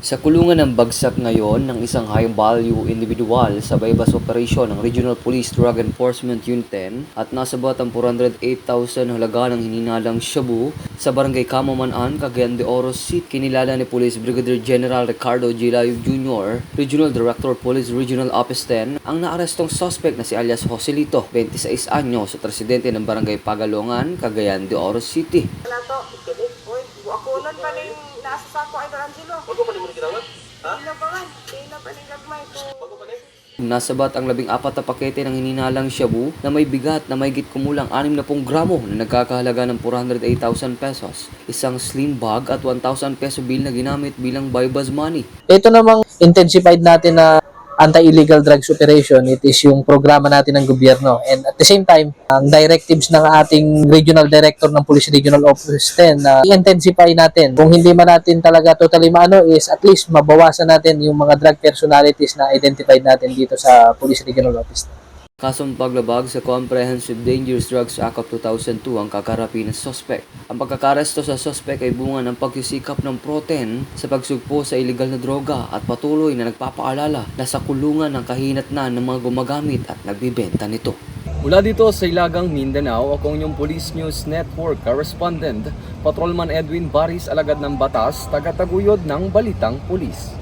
Sa kulungan ng bagsak ngayon ng isang high-value individual sa bypass operation ng Regional Police Drug Enforcement Unit 10 at nasabot ang 408,000 halaga ng hininalang shabu sa barangay Kamamanaan, Cagayan de Oro City. Kinilala ni Police Brigadier General Ricardo Gilayo Jr., Regional Director Police Regional Office 10, ang naarestong suspect na si alias Joselito, 26 anyo, sa presidente ng barangay Pagalongan, Cagayan de Oro City. Wala ako nun pa rin nasa sako ay Angelo. Bago pa ni mo ginawat? Ha? Na pa man. Na pa rin gagmay ko. Bago pa ni? Nasabat ang labing apat na pakete ng hininalang shabu na may bigat na may kumulang 60 gramo na nagkakahalaga ng 408,000 pesos, isang slim bag at 1,000 peso bill na ginamit bilang bypass money. Ito namang intensified natin na anti-illegal drugs operation, it is yung programa natin ng gobyerno. And at the same time, ang directives ng ating regional director ng Police Regional Office 10 na i-intensify natin. Kung hindi man natin talaga totally maano is at least mabawasan natin yung mga drug personalities na identified natin dito sa Police Regional Office 10. Kasong paglabag sa Comprehensive Dangerous Drugs Act of 2002 ang kakarapi ng suspect. Ang pagkakaresto sa suspect ay bunga ng pagsisikap ng proten sa pagsugpo sa illegal na droga at patuloy na nagpapaalala na sa kulungan ng kahinatnan ng mga gumagamit at nagbibenta nito. Mula dito sa Ilagang Mindanao, ako ang inyong Police News Network correspondent, Patrolman Edwin Baris Alagad ng Batas, taga-taguyod ng Balitang Pulis.